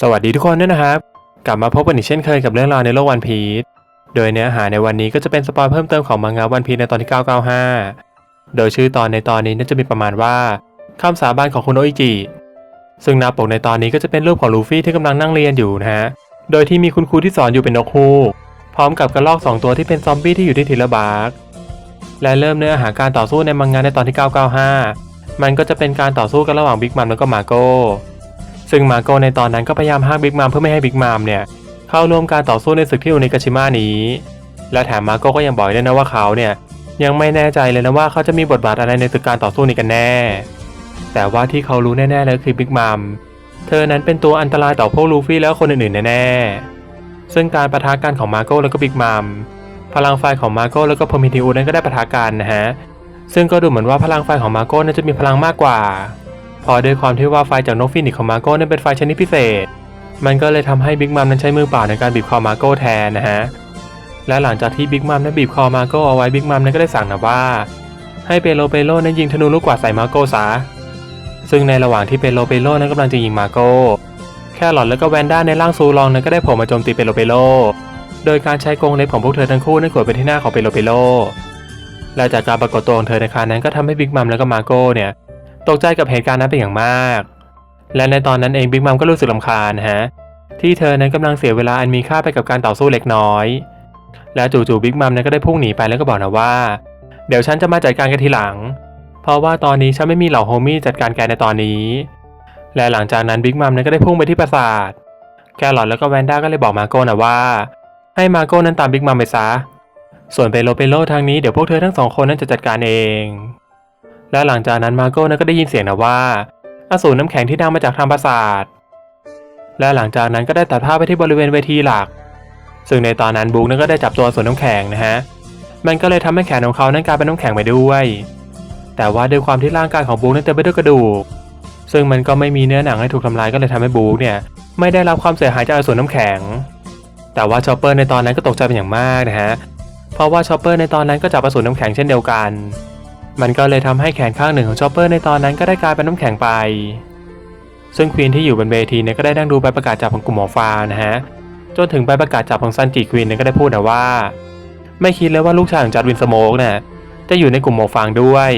สวัสดีทุกคนด้วยนะครับ กลับมาพบกันอีกเช่นเคยกับเรื่องราวในโลกวันพีชโดยเนื้อหาในวันนี้ก็จะเป็นสปอยเพิ่มเติมของมังงะวันพีชในตอนที่ 995 โดยชื่อตอนในตอนนี้น่าจะมีประมาณว่าคำสาบานของคุณโออิจิซึ่งหน้าปกในตอนนี้ก็จะเป็นรูปของลูฟี่ที่กำลังนั่งเรียนอยู่นะฮะโดยที่มีคุณครูที่สอนอยู่เป็นนกฮูกพร้อมกับกระรอกสองตัวที่เป็นซอมบี้ที่อยู่ที่ทิลบาร์กและเริ่มเนื้อหาการต่อสู้ในมังงะในตอนที่ 995 มันก็จะเป็นการต่อสู้กันระหว่างบิ๊กมัมแล้วก็มาโก้ ซึ่งมาโก้ในตอนนั้นก็พยายามห้ามบิ๊กมัมเพื่อไม่ให้บิ๊กมัมเนี่ยเข้าร่วมการต่อสู้ในศึกที่อุนิกาชิมะนี้ และแถมมาโก้ก็ยังบอกด้วยนะว่าเขาเนี่ยยังไม่แน่ใจเลยนะว่าเขาจะมีบทบาทอะไรในศึกการต่อสู้นี้กันแน่ แต่ว่าที่เขารู้แน่ๆเลยคือบิ๊กมัม เธอนั้นเป็นตัวอันตรายต่อพวกลูฟี่แล้วคนอื่นๆแน่ๆ ซึ่งการประทะกันของมาโก้แล้วก็บิ๊กมัม พลังไฟของมาโก้แล้วก็พอมิทิอูนั้นก็ได้ประทะกันนะฮะ ซึ่งก็ดูเหมือนว่าพลังไฟของมาโก้นั้นจะมีพลังมากกว่า พอด้วยความที่ว่าไฟจากนกฟินิกของมาโก้นั้นเป็นไฟชนิดพิเศษ มันก็เลยทำให้บิ๊กมัมนั้นใช้มือเปล่าในการบีบคอมาโก้แทนนะฮะ และหลังจากที่บิ๊กมัมนั้นบีบคอมาโก้เอาไว้บิ๊กมัมนั้นก็ได้สั่งนะว่า ให้เปโลเปโลนั้นยิงธนูลูกกวาดใส่มาโก้ซะ ซึ่งในระหว่างที่เปโลเปโลนั้นกำลังจะยิงมาโก้แครอทและก็แวนด้าในร่างซูลองนั้นก็ได้โผล่มาโจมตีเปโลเปโล โดยการใช้กรงเล็บของพวกเธอทั้งคู่นั้นขวดไปที่หน้าของเปโลเปโล และจากการปรากฏตัวของเธอในครั้งนั้นก็ทำให้บิ๊กมัมแล้วก็มาโก้เนี่ย ตกใจกับเหตุการณ์นั้นเป็นอย่างมาก และในตอนนั้นเองบิ๊กมัมก็รู้สึกลำคาญนฮะ ที่เธอนั้นกำลังเสียเวลาอันมีค่าไปกับการต่อสู้เล็กน้อย และจู่ๆบิ๊กมัมนั้นก็ได้พุ่งหนีไปแล้วก็บอกนะว่า เดี๋ยวฉันจะมาจัดการกันทีหลัง เพราะว่าตอนนี้ฉันไม่มีเหล่าโฮมี่จัดการแกในตอนนี้ และหลังจากนั้นบิ๊กมัมนั้นก็ได้พุ่งไปที่ปราสาท แครอทแล้วก็แวนด้าก็เลยบอกมาโก้นะว่า ให้มาโก้นั้นตามบิ๊กมัมไปซะ ส่วนเปโลเปโลทางนี้เดี๋ยวพวกเธอทั้งสองคนนั้นจะจัดการเอง และหลังจากนั้นมาโก้นั้นก็ได้ยินเสียงนะว่าอสูรน้ำแข็งที่ดังมาจากทางปราสาท และหลังจากนั้นก็ได้ตัดภาพไปที่บริเวณเวทีหลัก ซึ่งในตอนนั้นบุ๊กนั้นก็ได้จับตัวอสูรน้ำแข็งนะฮะ มันก็เลยทำให้แขนของเขานั้นกลายเป็นน้ำแข็งไปด้วย แต่ว่าด้วยความที่ร่างกายของบุ๊กนั้นเต็มไปด้วยกระดูก ซึ่งมันก็ไม่มีเนื้อหนังให้ถูกทำลายก็เลยทำให้บุ๊กเนี่ยไม่ได้รับความเสียหายจากอสูรน้ำแข็ง แต่ว่าชอปเปอร์ในตอนนั้นก็ตกใจเป็นอย่างมากนะฮะ เพราะว่าชอปเปอร์ในตอนนั้นก็จับอสูรน้ำแข็งเช่นเดียวกัน มันก็เลยทำให้แขนข้างหนึ่งของชอปเปอร์ในตอนนั้นก็ได้กลายเป็นน้ำแข็งไป ซึ่งควีนที่อยู่บนเวทีเนี่ยก็ได้นั่งดูใบประกาศจับของกลุ่มหมอฟานะฮะ จนถึงใบประกาศจับของซันจิควีนเนี่ยก็ได้พูดนะว่า ไม่คิดเลยว่าลูกชายของจัดวินสโมกเนี่ยจะอยู่ในกลุ่มหมอฟางด้วย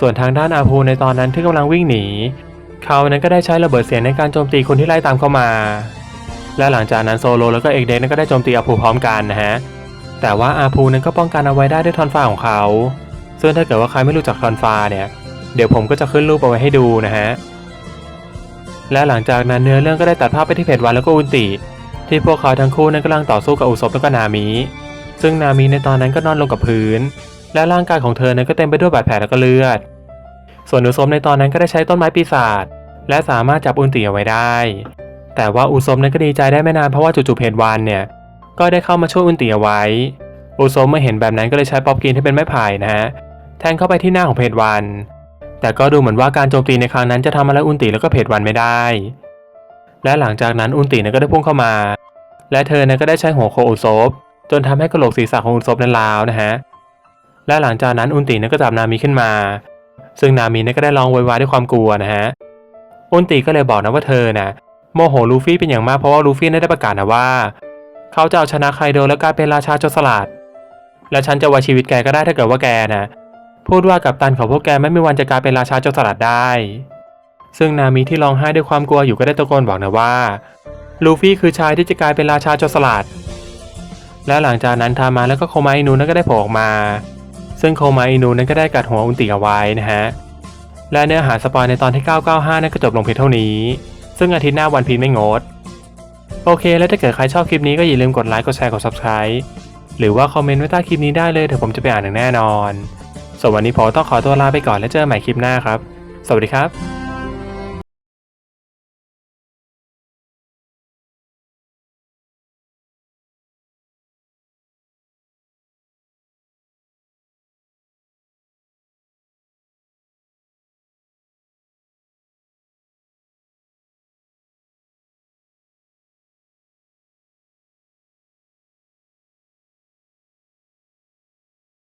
ส่วนทางด้านอาพูในตอนนั้นที่กำลังวิ่งหนี เขานั้นก็ได้ใช้ระเบิดเสียงในการโจมตีคนที่ไล่ตามเข้ามา และหลังจากนั้นโซโลแล้วก็เอกเดนนั้นก็ได้โจมตีอาพูพร้อมกันนะฮะ แต่ว่าอาพูนั้นก็ป้องกันเอาไว้ได้ด้วยทอนฟ้าของเขา ซึ่งถ้าเกิดว่าใครไม่รู้จักทอนฟ้าเนี่ย เดี๋ยวผมก็จะขึ้นรูปเอาไว้ให้ดูนะฮะ และหลังจากนั้นเนื้อเรื่องก็ได้ตัดภาพไปที่เพจวันแล้วก็อุนติ ที่พวกเขาทั้งคู่นั้นกำลังต่อสู้กับอุซบแล้วก็นามิ ซึ่งนามิในตอนนั้นก็นอนลงกับพื้น และร่างกายของเธอนั้นก็เต็มไปด้วยบาดแผลแล้วก็เลือด ส่วนอุซบในตอนนั้นก็ได้ใช้ต้นไม้ปีศาจและสามารถจับอุนติเอาไว้ได้ แต่ว่าอุซบนั้นก็ดีใจได้ไม่นานเพราะว่าจู่ๆเพจวันเนี่ยก็ได้เข้ามาช่วยอุนติเอาไว้อุซบเมื่อเห็นแบบนั้นก็เลยใช้ป๊อปกินที่เป็นไม้ไผ่นะฮะ แทงเข้าไปที่หน้าของเพจวัน แต่ก็ดูเหมือนว่าการโจมตีในครั้งนั้นจะทำอะไรอุนติแล้วก็เพจวันไม่ได้ และหลังจากนั้นอุนตินั้นก็ได้พุ่งเข้ามา และเธอนั้นก็ได้ใช้หัวโคอุซบจนทำให้กระโหลกศีรษะของอุซบนั้นร้าวนะฮะ และหลังจากนั้นอุนตินั้นก็จับนามิขึ้นมา ซึ่งนามินั้นก็ได้ร้องโวยวายด้วยความกลัวนะฮะ อุนติก็เลยบอกนะว่าเธอน่ะโมโหลูฟี่เป็นอย่างมากเพราะว่าลูฟี่ได้ประกาศนะว่า เขาจะเอาชนะไคโดและกลายเป็นราชาโจรสลัดและฉันจะไว้ชีวิตแกก็ได้ถ้าเกิดว่าแกนะ พูดว่ากับตันของพวกแกไม่มีวันจะกลายเป็นราชาโจรสลัดได้ ซึ่งนามิที่ร้องไห้ด้วยความกลัวอยู่ก็ได้ตะโกนบอกนะว่า ลูฟี่คือชายที่จะกลายเป็นราชาโจรสลัด และหลังจากนั้นทามาแล้วก็โคมาอินูนั้นก็ได้โผล่ออกมา ซึ่งโคมาอินูนั้นก็ได้กัดหัวอุนติเอาไว้นะฮะ และเนื้อหาสปอยในตอนที่ 995 นั้นก็จบลงเพียงเท่านี้ ซึ่งอาทิตย์หน้าวันพีไม่งด โอเค แล้วถ้าเกิดใครชอบคลิปนี้ก็อย่าลืมกดไลค์ กดแชร์ กด subscribe หรือว่าคอมเมนต์ไว้ใต้คลิปนี้ได้เลยเดี๋ยวผมจะไปอ่านอย่างแน่นอน ส่วนวันนี้ผมต้องขอตัวลาไปก่อนแล้วเจอกันใหม่คลิปหน้าครับ สวัสดีครับ